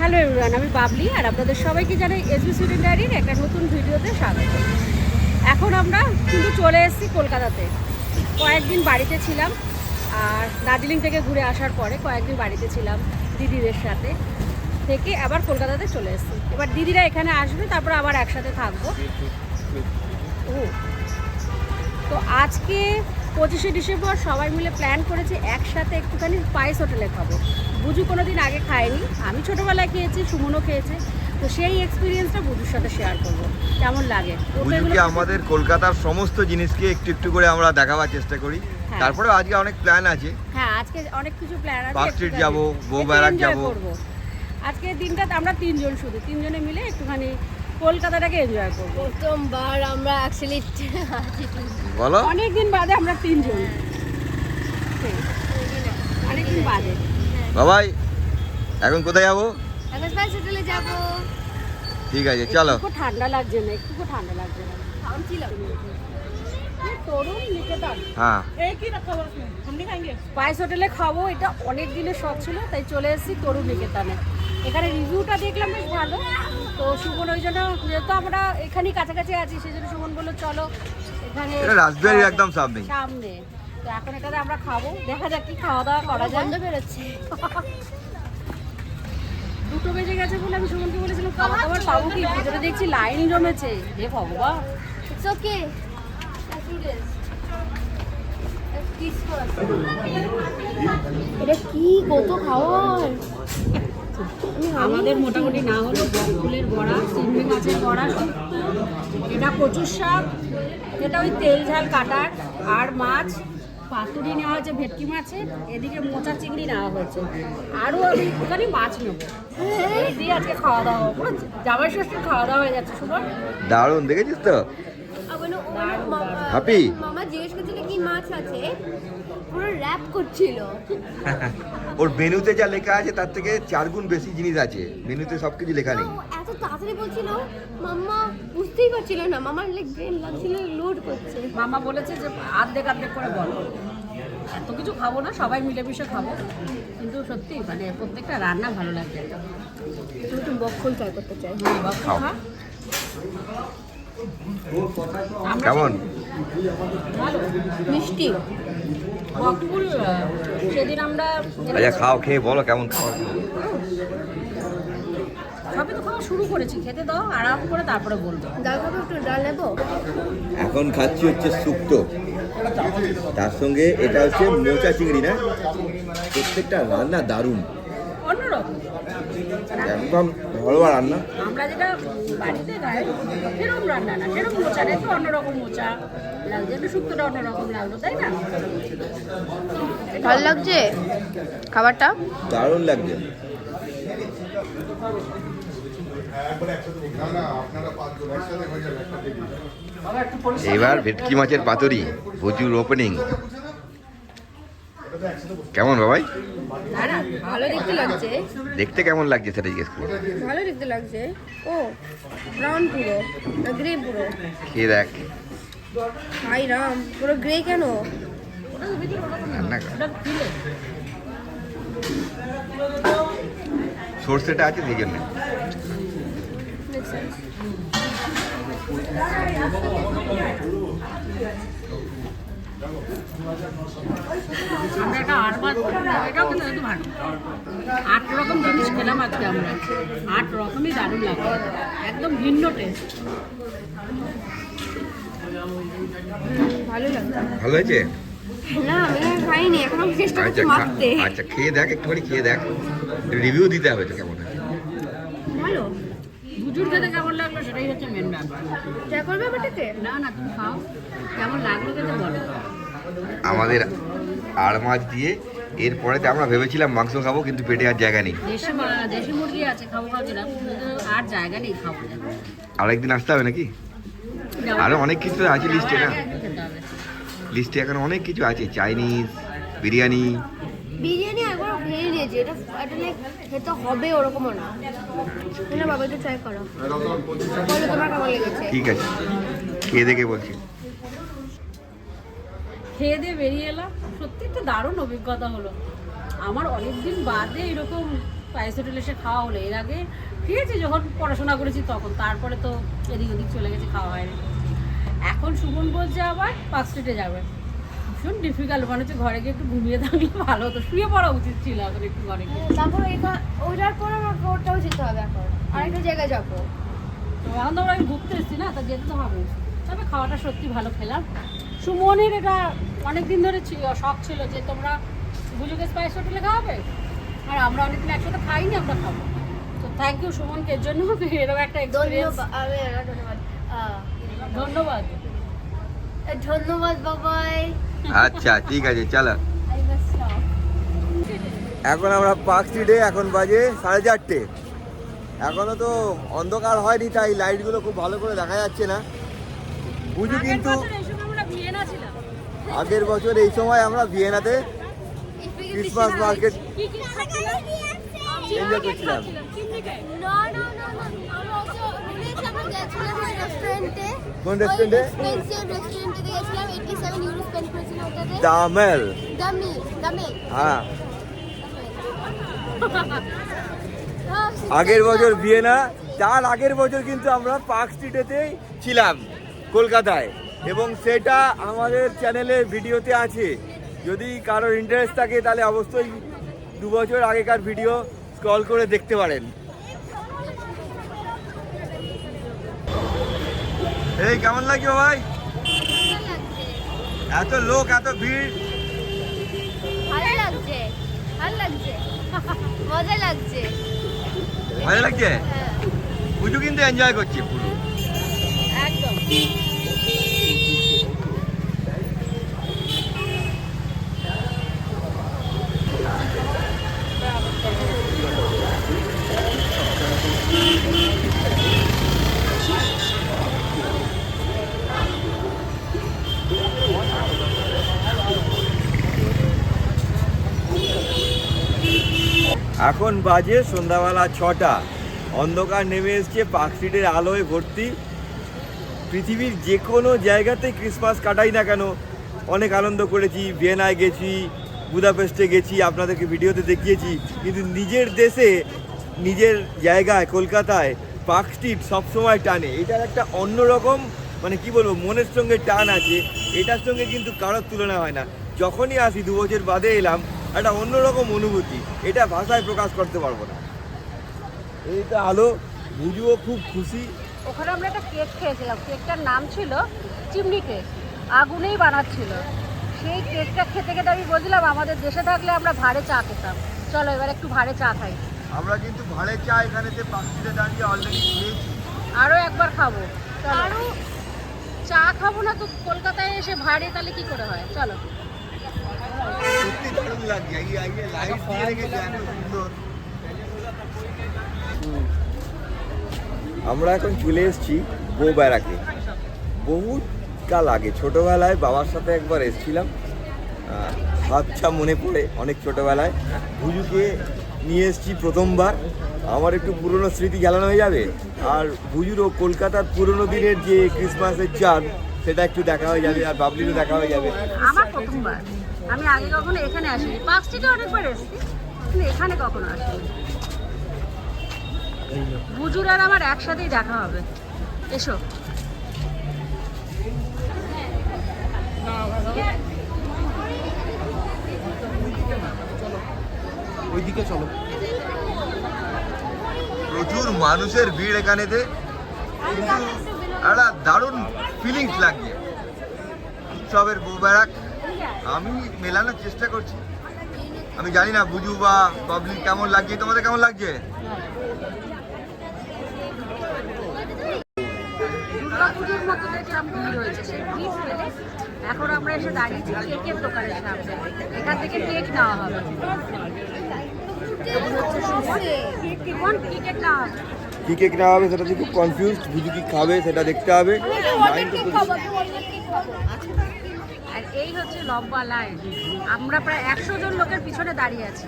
Hello everyone, আমি বাবলি আর আপনাদের সবাইকে জানাই এসবি স্টুডেন্ট ডায়েরির একটা নতুন ভিডিওতে স্বাগত। এখন আমরা কিন্তু চলে এসেছি কলকাতাতে। কয়েকদিন বাড়িতে ছিলাম আর দার্জিলিং থেকে ঘুরে আসার পরে কয়েকদিন বাড়িতে ছিলাম দিদিদের সাথে থেকে আবার কলকাতাতে চলে এসেছি। এবার দিদিরা এখানে আসবে, তারপর আবার একসাথে থাকব। ও। তো আজকে পঁচিশে ডিসেম্বর সবাই মিলে প্ল্যান করেছে একসাথে একটুখানি স্পাইস হোটেলে খাব। বুঝু কোনো দিন আগে খায়নি। আমি ছোটোবেলায় খেয়েছি সুমনও খেয়েছে। তো সেই এক্সপিরিয়েন্সটা বুঝুর সাথে শেয়ার করব। কেমন লাগে? বুঝুকে আমাদের কলকাতার সমস্ত জিনিসকে একটু একটু করে আমরা দেখাবার চেষ্টা করি। হ্যাঁ। তারপরে আজকে অনেক প্ল্যান আছে। হ্যাঁ আজকে অনেক কিছু প্ল্যান আছে। পার্ক স্ট্রিট যাব, বউবাজার enjoy যাব। করব। আজকের দিনটা আমরা তিনজন শুধু। তিনজনে মিলে একটুখানি কলকাতাটাকে এনজয় করব। প্রথমবার আমরা অ্যাকচুয়ালি বলো। অনেক দিন বাদে আমরা তিনজন। অনেকদিন বাদে। বাবাই এখন কোথায় যাব? এখন স্পাইস হোটেলে যাব। ঠিক আছে চলো। একটু ঠান্ডা লাগছে না একটু ঠান্ডা লাগছে না। ছিল। তরুণ নিকেতন। হ্যাঁ। স্পাইস হোটেলে খাব এটা অনেক দিনের শখ ছিল তাই চলে এসেছি তরুণ নিকেতনে। এখানে রিভিউটা দেখলাম বেশ ভালো। তো সুমন ওই জন্য যেহেতু আমরা এখানেই কাছাকাছি আছি সেই জন্য সুমন বলল চলো এখানে রাসবিহারির একদম সামনে। সামনে। তো এখন এটাতে আমরা খাব। দেখা যাক কি খাওয়া দাওয়া করা যায়। গন্ধ বেরোচ্ছে। দুটো বেজে গেছে বলে আমি সুমনকে বলেছিলাম খাবার দাবার পাবো কি? ভিতরে দেখছি লাইন জমেছে। হে ভগবান। ইটস ওকে এটা কি কত খাওয়ার? আমাদের মোটামুটি না হলো ফুলের বড়া চিংড়ি মাছের বড়া শুক্তো এটা কচুর শাক এটা ওই তেল ঝাল কাটার। আর মাছ পাতুরি নেওয়া হয়েছে ভেটকি মাছের। এদিকে মোচা চিংড়ি নেওয়া হয়েছে। আরও আমি ওখানে মাছ নেব। এই দিয়ে আজকে খাওয়া দাওয়া। পুরো জামাই ষষ্ঠীর খাওয়া দাওয়া হয়ে যাচ্ছে সুমন। দারুণ দেখেছিস তো? ওর মামা জিজ্ঞেস করছিল কি মাছ আছে? পুরো র্যাপ করছিল। ওর মেনুতে যা লেখা আছে তার থেকে চার গুণ বেশি জিনিস আছে। মেনুতে সব কিছু লেখা নেই। এত তাড়াতাড়ি বলছিল মাম্মা বুঝতেই পারছিল না। মামার লাইক ব্রেন লাগছিল লোড করছে। মামা বলেছে যে আর্ধেক আর্ধেক করে বলো। এত কিছু খাব না সবাই মিলেমিশে খাব। কিন্তু সত্যি মানে প্রত্যেকটা রান্না ভালো লাগছে তুমি একটু বক্ষণ ট্রাই করতে চাই। খাও। খা। কেমন? মিষ্টি। বকফুল সেদিন আমরা আচ্ছা খাও খেয়ে বলো কেমন খাওয়া তো খাওয়া শুরু করেছি। খেতে দাও আরাম করে তারপরে বলব। ডাল একটু ডাল নেব? এখন খাচ্ছি হচ্ছে শুক্তো। তার সঙ্গে এটা হচ্ছে মোচা চিংড়ি না? প্রত্যেকটা রান্না দারুণ। অন্যরকম। একদম ঘরোয়া রান্না? আমরা যেটা বাড়িতে খাই সেরকম রান্না না সেরকম মোচা না একটু অন্যরকম মোচা। লাগছে একটু শুক্তোটা অন্যরকম লাগল তাই না? ভালো লাগছে খাবারটা? দারুণ লাগছে। এবার ভেটকি মাছের পাতুরি প্রচুর ওপেনিং কেমন বাবাই? না ভালো দেখতে লাগছে। দেখতে কেমন লাগছে সেটা জিজ্ঞেস করি। ভালো দেখতে লাগছে। ও ব্রাউন পুরো গ্রে পুরো। খেয়ে দেখ। হাই রাম পুরো গ্রে কেন। সর্ষেটা আছে সেই জন্য আমরা একটা আট মাস এটাও কিন্তু একটু ভালো। আট রকম জিনিস খেলাম আজকে আমরা। আট রকমই দারুণ লাগে। একদম ভিন্ন টেস্ট ভালো হয়েছে? না আমি খাইনি এখনও চেষ্টা করছি আচ্ছা মাখতে। আচ্ছা খেয়ে দেখ একটুখানি খেয়ে দেখ। রিভিউ দিতে হবে তো কেমন ভালো। খেতে কেমন লাগল সেটাই হচ্ছে মেন ব্যাপার। করবে না না তুমি খাও। কেমন লাগল খেতে বলো। আমাদের আর মাছ দিয়ে এরপরেতে আমরা ভেবেছিলাম মাংস খাব কিন্তু পেটে আর জায়গা নেই। দেশি মা- দেশি মুরগি আছে খাব খাওয়াছিলাম কিন্তু আর জায়গা নেই খাব না। আরেকদিন আসতে হবে নাকি? আরও অনেক কিছু আছে লিস্টে না? লিস্টে এখন অনেক কিছু আছে চাইনিজ বিরিয়ানি। বিরিয়ানি একবার খেয়ে নিয়েছি এটা এটা খেতে হবে ওরকমও না। না বাবা একটু ট্রাই করো বলো তোমার কেমন লেগেছে। ঠিক আছে। খেয়ে দেখে বলছি। খেয়ে দিয়ে বেরিয়ে এলাম। সত্যি একটা দারুণ অভিজ্ঞতা হলো। আমার অনেকদিন বাদে এরকম স্পাইস হোটেল এসে খাওয়া হলো। এর আগে ঠিক আছে যখন পড়াশোনা করেছি তখন তারপরে তো এদিক ওদিক চলে গেছে খাওয়া হয়নি। এখন সুমন বলছে আবার পার্ক স্ট্রিটে যাবে। ভীষণ ডিফিকাল্ট মনে হচ্ছে ঘরে গিয়ে একটু ঘুমিয়ে থাকলে ভালো হতো। শুয়ে পড়া উচিত ছিল এখন একটু ঘরে গিয়ে। তারপর ওইটার পর আমাকে ওটাও যেতে হবে এখন। আরেকটা জায়গায় যাব। তো এখন তো আমরা ঘুরতে এসেছি না তা যেতে তো হবে। তবে খাওয়াটা সত্যি ভালো খেলাম। সুমনের এটা অনেক দিন ধরে ছিল শখ ছিল যে তোমরা বুঝুকে স্পাইস হোটেলে খাওয়াবে? আর আমরা অনেকদিন একসাথে খাইনি আমরা খাব। তো থ্যাংক ইউ সুমনকে এর জন্য। এরকম একটা এক্সপিরিয়েন্স ধন্যবাদ ধন্যবাদ। ধন্যবাদ। ধন্যবাদ বাবাই। আচ্ছা ঠিক আছে চলো। এখন আমরা পার্ক স্ট্রিটে এখন বাজে সাড়ে চারটে। এখনও তো অন্ধকার হয়নি তাই লাইটগুলো খুব ভালো করে দেখা যাচ্ছে না। বুঝু আগের কিন্তু আগের বছর এই সময় আমরা ভিয়েনাতে ক্রিসমাস মার্কেট এনজয় করছিলাম। না না না না আমরা হচ্ছে ভুলেছি আমরা গেছিলাম ওই রেস্টুরেন্টে কোন রেস্টুরেন্টে? স্পেন্সিয়ার রেস্টুরেন্টে গেছিলাম 87 ইউরো স্পেন্ড করেছিলাম ওটাতে। দামেল। দামি দামি। হ্যাঁ, আগের বছর ভিয়েনা তার আগের বছর কিন্তু আমরা পার্ক স্ট্রিটেতেই ছিলাম কলকাতায়। এবং সেটা আমাদের চ্যানেলে ভিডিওতে আছে। যদি কারোর ইন্টারেস্ট থাকে তাহলে অবশ্যই দু বছর আগেকার ভিডিও স্ক্রল করে দেখতে পারেন। এই কেমন লাগছে ভাই? এত লোক এত ভিড়। ভালো লাগছে ভালো লাগছে। মজা লাগছে। ভালো লাগছে? হ্যাঁ। পুজো কিন্তু এনজয় করছে পুরো। একদম। এখন বাজে সন্ধ্যাবেলা ছটা। অন্ধকার নেমে এসছে স্ট্রিটের আলোয় ভর্তি। পৃথিবীর যে কোনো জায়গাতে ক্রিসমাস কাটাই না কেন। অনেক আনন্দ করেছি, ভিয়েনায় গেছি, বুদাপেস্টে গেছি, আপনাদেরকে ভিডিওতে দেখিয়েছি। কিন্তু নিজের দেশে, নিজের জায়গায়, কলকাতায় পার্ক স্ট্রিট সবসময় টানে। এটার একটা অন্যরকম মানে কি বলব, মনের সঙ্গে টান আছে। এটার সঙ্গে কিন্তু কারোর তুলনা হয় না। যখনই আসি, দু বছর বাদে এলাম একটা অন্যরকম অনুভূতি। এটা ভাষায় প্রকাশ করতে পারব না। এইটা আলো বুঝুও খুব খুশি। ওখানে আমরা একটা কেক খেয়েছিলাম। কেকটার নাম ছিল চিমনি কেক আগুনেই বানাচ্ছিল। সেই কেকটা খেতে খেতে আমি বলছিলাম আমাদের দেশে থাকলে আমরা ভাড়ে চা খেতাম। চলো এবার একটু ভাড়ে চা খাই। আমরা কিন্তু ভাড়ে চা এখানেতে পার্ক স্ট্রিটে দাঁড়িয়ে অলরেডি খেয়েছি। আরও একবার খাব। চলো। আরও চা খাব না তো কলকাতায় এসে ভাড়ে তাহলে কি করে হয়? চলো। আমরা এখন চলে এসেছি বউ ব্যারাকে। বহু কাল আগে, ছোটবেলায় বাবার সাথে একবার এসেছিলাম। আচ্ছা মনে পড়ে অনেক ছোটবেলায়। ভুজুকে নিয়ে এসেছি প্রথমবার। আমার একটু পুরনো স্মৃতি জ্বালানো হয়ে যাবে। আর ভুজুরও কলকাতার পুরনো দিনের যে ক্রিসমাসের চাঁদ, সেটা একটু দেখা হয়ে যাবে, আর বাবলিরও দেখা হয়ে যাবে। আমার প্রথমবার। আমি আগে কখনো এখানে আসিনি। পার্ক স্ট্রিটে অনেকবার এসেছি কিন্তু এখানে কখনো আসিনি। বুজুর আর আমার একসাথেই দেখা হবে। এসো। ওইদিকে চলো। প্রচুর মানুষের ভিড় এখানেতে একটা দারুণ ফিলিংস লাগছে। উৎসবের বউ ব্যারাক আমি মেলানোর চেষ্টা করছি। আমি জানি না বুঝু বা পাবলিক কেমন লাগছে? তোমাদের কেমন লাগছে? দুর্গাপুজোর মতো দেখলাম ভিড় হয়েছে সেই ভিড় ফেলে এখন আমরা এসে দাঁড়িয়েছি কেকের দোকানের সামনে। এখান থেকে কেক নেওয়া হবে। কি কেক নেওয়া হবে কি কেক নেওয়া হবে সেটা খুব কনফিউজ বুঝু কি খাবে সেটা দেখতে হবে। এই হচ্ছে লম্বা লাইন আমরা প্রায় একশো জন লোকের পিছনে দাঁড়িয়ে আছি।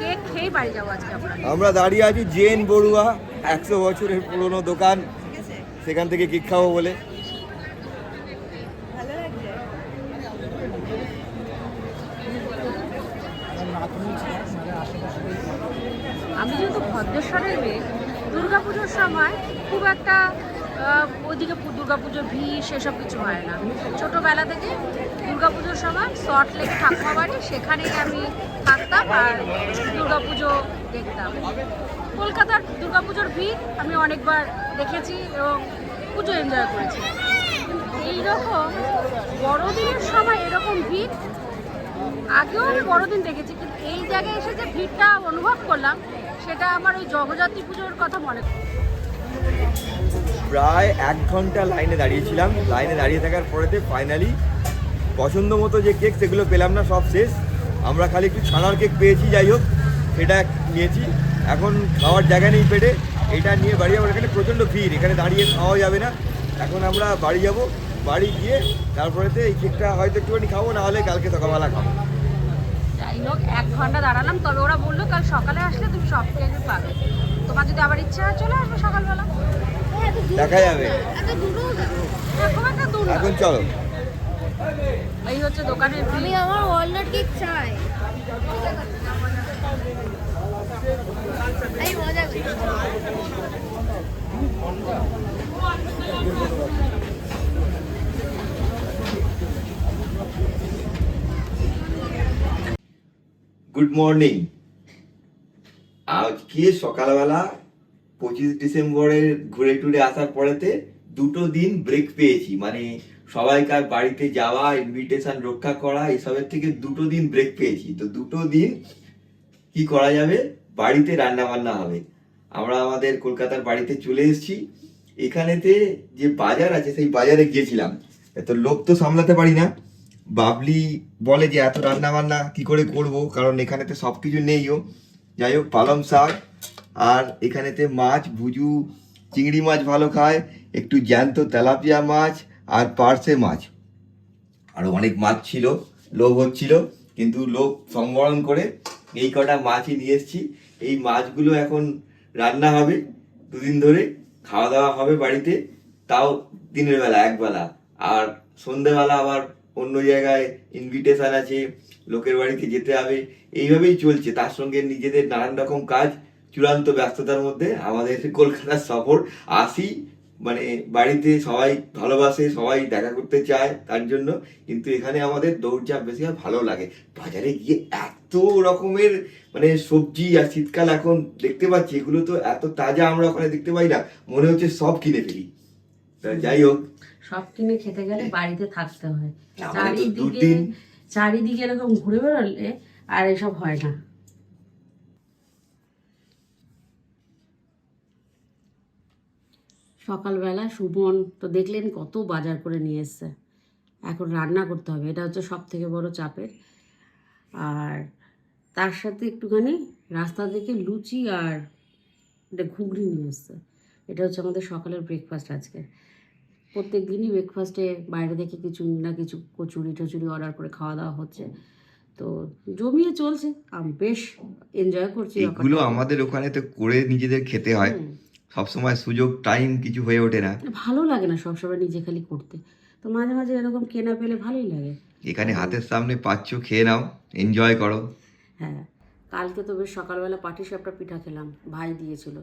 কেক খেয়েই বাড়ি যাব আজকে আমরা? আমরা দাঁড়িয়ে আছি জেন বড়ুয়া একশো বছরের পুরনো দোকান। সেখান থেকে কেক খাব বলে। আমি দর্শনের মেয়ে দুর্গাপুজোর সময় খুব একটা ওইদিকে পু- দুর্গাপুজোর ভিড়, সেসব কিছু হয় না। ছোটোবেলা থেকে দুর্গাপুজোর সময় সল্ট লেক ঠাকুমা বাড়ি, সেখানেই আমি থাকতাম আর দুর্গাপুজো দেখতাম। কলকাতার দুর্গাপুজোর ভিড় আমি অনেকবার দেখেছি এবং পুজো এনজয় করেছি। এইরকম বড়দিনের সময় এরকম ভিড়, আগেও আমি বড়দিন দেখেছি, কিন্তু এই জায়গায় এসে যে ভিড়টা অনুভব করলাম, সেটা আমার ওই জগদ্ধাত্রী পুজোর কথা মনে। প্রায় এক ঘণ্টা লাইনে দাঁড়িয়েছিলাম। লাইনে দাঁড়িয়ে থাকার পরেতে ফাইনালি পছন্দ মতো যে কেক সেগুলো পেলাম না, সব শেষ। আমরা খালি একটু ছানার কেক পেয়েছি, যাই হোক, সেটা নিয়েছি। এখন খাওয়ার জায়গা নেই পেটে। এটা নিয়ে বাড়ি যাব, এখানে প্রচণ্ড ভিড়, এখানে দাঁড়িয়ে খাওয়া যাবে না। এখন আমরা বাড়ি যাব, বাড়ি গিয়ে তারপরেতে এই কেকটা হয়তো একটুখানি খাব, না হলে কালকে সকালবেলা খাব। যাই হোক এক ঘণ্টা দাঁড়ালাম। তবে ওরা বলল কাল সকালে আসলে তুমি সব কেক পাবে। তোমার যদি আবার ইচ্ছা হয় চলে আসবে সকালবেলা। এত দূর দেখা যাবে। হ্যাঁ, একটা দূর এখন চলো। এই হচ্ছে দোকানের আমি আমার ওয়ালনাট কেক চাই। এই মজা গুড মর্নিং আজকে সকালবেলা পঁচিশ ডিসেম্বরের ঘুরে টুরে আসার পরেতে দুটো দিন ব্রেক পেয়েছি। মানে সবাইকার বাড়িতে যাওয়া ইনভিটেশন রক্ষা করা, এসবের থেকে দুটো দিন ব্রেক পেয়েছি। তো দুটো দিন কি করা যাবে? বাড়িতে রান্না বান্না হবে। আমরা আমাদের কলকাতার বাড়িতে চলে এসেছি। এখানেতে যে বাজার আছে, সেই বাজারে গিয়েছিলাম। এত লোক তো সামলাতে পারি না। বাবলি বলে যে, এত রান্না বান্না কি করে করব? কারণ এখানেতে সব কিছু নেইও যাই হোক, পালং শাক আর এখানেতে মাছ, ভুজু, চিংড়ি মাছ ভালো খায়, একটু জ্যান্ত তেলাপিয়া মাছ আর পার্সে মাছ। আরও অনেক মাছ ছিল, লোভ হচ্ছিল, কিন্তু লোভ সংবরণ করে এই কটা মাছই নিয়ে এসেছি। এই মাছগুলো এখন রান্না হবে দুদিন ধরে, খাওয়া দাওয়া হবে বাড়িতে, তাও দিনের বেলা, একবেলা। আর সন্ধেবেলা আবার অন্য জায়গায় ইনভিটেশন আছে, লোকের বাড়িতে যেতে হবে, এইভাবেই চলছে। তার সঙ্গে নিজেদের নানান রকম কাজ, চূড়ান্ত ব্যস্ততার মধ্যে আমাদের কলকাতার সফর আসি। মানে বাড়িতে সবাই ভালোবাসে, সবাই দেখা করতে চায় তার জন্য। কিন্তু এখানে আমাদের দৌড়ঝাঁপ বেশি আর ভালো লাগে। বাজারে গিয়ে এত রকমের মানে সবজি আর শীতকাল এখন দেখতে পাচ্ছি, এগুলো তো এত তাজা আমরা ওখানে দেখতে পাই না। মনে হচ্ছে সব কিনে ফেলি। যাই হোক সব কিনে খেতে গেলে বাড়িতে থাকতে হয়। চারিদিকে চারিদিকে এরকম ঘুরে বেড়ালে আর এসব হয় না। সকালবেলা সুমন তো দেখলেন কত বাজার করে নিয়ে এসছে। এখন রান্না করতে হবে এটা হচ্ছে সব থেকে বড় চাপের। আর তার সাথে একটুখানি রাস্তা থেকে লুচি আর এটা ঘুগনি নিয়ে এসছে। এটা হচ্ছে আমাদের সকালের ব্রেকফাস্ট আজকে। প্রত্যেক দিনই ব্রেকফাস্টে বাইরে থেকে কিছু না কিছু কচুরি টচুরি অর্ডার করে খাওয়া দাওয়া হচ্ছে। তো জমিয়ে চলছে। আমি বেশ এনজয় করছি এগুলো আমাদের ওখানে তো করে নিজেদের খেতে হয়। সবসময় সুযোগ টাইম কিছু হয়ে ওঠে না। ভালো লাগে না সবসময় নিজে খালি করতে। তো মাঝে মাঝে এরকম কেনা পেলে ভালোই লাগে। এখানে হাতের সামনে পাচ্ছ খেয়ে নাও এনজয় করো। হ্যাঁ। কালকে তো বেশ সকালবেলা পাটি সাপটা পিঠা খেলাম ভাই দিয়েছিল।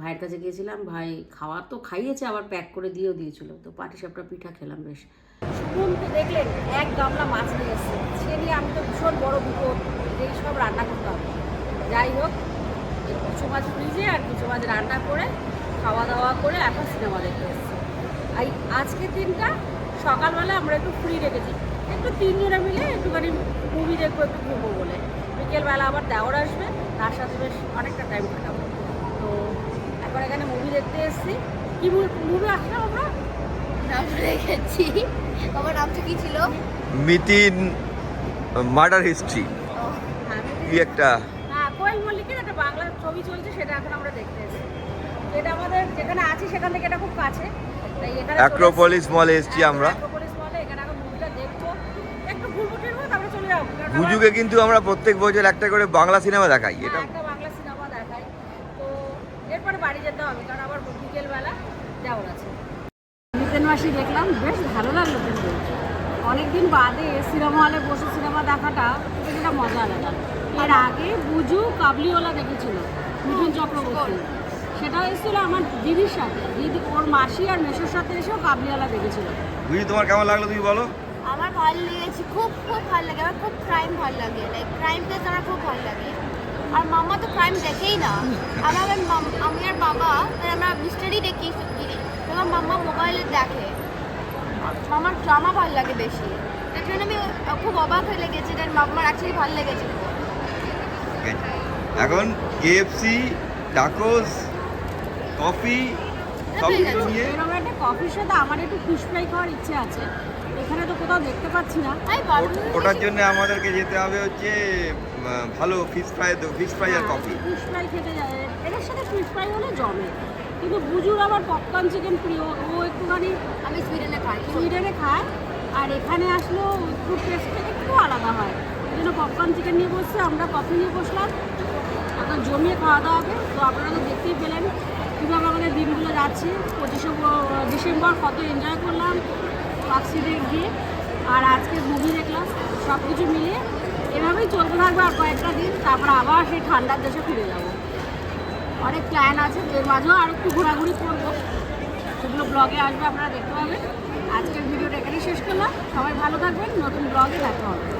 ভাইয়ের কাছে গিয়েছিলাম, ভাই খাওয়া তো খাইয়েছে, আবার প্যাক করে দিয়েও দিয়েছিল। তো পাটি সাপটা পিঠা খেলাম বেশ। তো, দেখলেন, এক গামলা মাছ নিয়ে এসছে। সে নিয়ে আমি তো ভীষণ বড় বিপদ এই সব রান্না করতে হবে। যাই হোক কিছু মাছ ফ্রিজে আর কিছু মাছ রান্না করে খাওয়া দাওয়া করে এখন সিনেমা দেখতে এসেছি। আর আজকের দিনটা, সকালবেলা আমরা একটু ফ্রি রেখেছি। একটু তিনজনে মিলে একটুখানি মুভি দেখব, একটু ঘুরবো বলে। বিকেলবেলা আবার দেওয়ার আসবে, তার সাথে বেশ অনেকটা টাইম কাটাবো। এখন এখানে মুভি দেখতে এসেছি। কি মুভি আসলাম আমরা? নাম রেখেছি আমার নামটা কি ছিল? মিতিন মার্ডার হিস্ট্রি হ্যাঁ কি একটা? হ্যাঁ কোয়েল মল্লিকের একটা বাংলা ছবি চলছে সেটা এখন আমরা দেখতে এসেছি। এটা আমাদের যেখানে আছি সেখান থেকে এটা খুব কাছে। তাই এখানে অ্যাক্রোপলিস মলে এসছি। হ্যাঁ, আমরা। অ্যাক্রোপলিস মলে এখানে এখন মুভিটা দেখব। একটু ঘুরবো ফিরবো তারপরে চলে যাব। গুজুকে কিন্তু আমরা প্রত্যেক বছর একটা করে বাংলা সিনেমা দেখাই হ্যাঁ, এটা একটা বাংলা সিনেমা দেখাই তো এরপরে বাড়ি যেতে হবে কারণ আবার বিকেলবেলা যাওয়ার আছে মিতেন মাসি দেখলাম বেশ ভালো লাগল কিন্তু। অনেকদিন বাদে সিনেমা হলে বসে সিনেমা দেখাটা সেটা মজা আলাদা। এর আগে বুজু কাবলিওয়ালা দেখেছিল মিঠুন চক্রবর্তী। সেটা এসেছিল আমার দিদির সাথে। দিদি ওর মাসি আর মেসোর সাথে এসেও কাবলিওয়ালা দেখেছিল। বুঝি তোমার কেমন লাগল তুমি বলো? আমার ভালো লেগেছে খুব খুব ভালো লাগে। আমার খুব ক্রাইম ভালো লাগে। লাইক ক্রাইম কেস আমার খুব ভালো লাগে। আর মামা তো ক্রাইম দেখেই না। আমার আমার আমি আর বাবা মানে আমরা মিস্টারি দেখি এবং মাম্মা মোবাইলে দেখে। মামার ড্রামা ভালো লাগে বেশি। তার জন্য আমি খুব অবাক হয়ে লেগেছি যে মাম্মার অ্যাকচুয়ালি ভালো লেগেছে। এখন কেএফসি টাকোস কফি সব কিছু নিয়ে এরকম একটা কফির সাথে আমার একটু ফিশ ফ্রাই খাওয়ার ইচ্ছে আছে। এখানে তো কোথাও দেখতে পাচ্ছি না। ওটার জন্য আমাদেরকে যেতে হবে হচ্ছে ভালো ফিশ ফ্রাই ফিশ ফ্রাই আর কফি ফিশ ফ্রাই খেতে যায়। এটার সাথে ফিশ ফ্রাই হলে জমে। কিন্তু বুজুর আবার পপকর্ন চিকেন প্রিয়। ও একটুখানি আমি সুইডেনে খাই। সুইডেনে খায় আর এখানে আসলেও একটু টেস্টটা একটু আলাদা হয়। ওই জন্য পপকর্ন চিকেন নিয়ে বসছে আমরা কফি নিয়ে বসলাম। এখন জমিয়ে খাওয়া দাওয়া হবে। তো আপনারা তো দেখতেই পেলেন কীভাবে আমাদের দিনগুলো যাচ্ছে। পঁচিশে ডিসেম্বর কত এনজয় করলাম পার্কস্ট্রিটে গিয়ে। আর আজকে মুভি দেখলাম সব কিছু মিলিয়ে এভাবেই চলতে থাকবে আর কয়েকটা দিন। তারপর আবার সেই ঠান্ডার দেশে ফিরে যাব। অনেক প্ল্যান আছে এর মাঝেও আর একটু ঘোরাঘুরি করব। সেগুলো ব্লগে আসবে, আপনারা দেখতে পাবেন। আজকের ভিডিওটা এখানেই শেষ করলাম। সবাই ভালো থাকবেন, নতুন ব্লগে দেখা হবে।